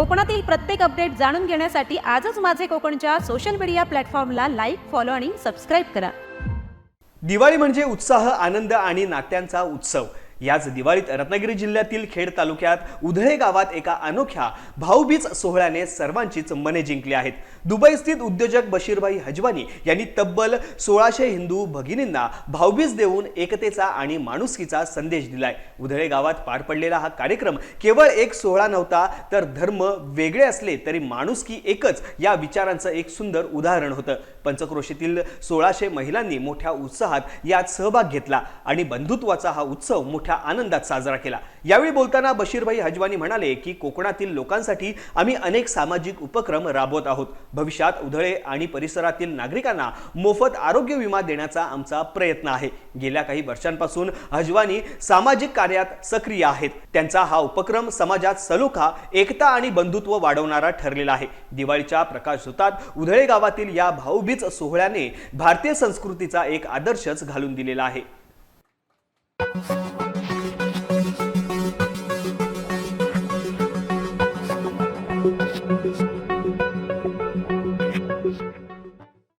कोकणातील प्रत्येक अपडेट जाणून घेण्यासाठी आजच माझे कोकणच्या सोशल मीडिया प्लॅटफॉर्मला लाईक फॉलो आणि सबस्क्राईब करा. दिवाळी म्हणजे उत्साह आनंद आणि नात्यांचा उत्सव. याच दिवाळीत रत्नागिरी जिल्ह्यातील खेड तालुक्यात उधळे गावात एका अनोख्या भाऊबीज सोहळ्याने सर्वांचीच मने जिंकली आहेत. दुबई स्थित उद्योजक बशीरभाई हजवानी यांनी तब्बल सोळाशे हिंदू भगिनींना भाऊबीज देऊन एकतेचा आणि माणुसकीचा संदेश दिलाय. उधळे गावात पार पडलेला हा कार्यक्रम केवळ एक सोहळा नव्हता तर धर्म वेगळे असले तरी माणुसकी एकच या विचारांचं एक सुंदर उदाहरण होतं. पंचक्रोशीतील सोळाशे महिलांनी मोठ्या उत्साहात यात सहभाग घेतला आणि बंधुत्वाचा हा उत्सव मोठ्या आनंदात साजरा केला. यावेळी बोलताना बशीरभाई हजवानी म्हणाले की कोकणातील लोकांसाठी आम्ही अनेक सामाजिक उपक्रम राबवत आहोत. भविष्यात उधळे आणि परिसरातील नागरिकांना मोफत आरोग्य विमा देण्याचा आमचा प्रयत्न आहे. गेल्या काही वर्षांपासून हजवानी सामाजिक कार्यात सक्रिय आहेत. त्यांचा हा उपक्रम समाजात सलोखा एकता आणि बंधुत्व वाढवणारा ठरलेला आहे. दिवाळीच्या प्रकाशझोतात उधळे गावातील या भाऊबीज सोहळ्याने भारतीय संस्कृतीचा एक आदर्शच घालून दिलेला आहे.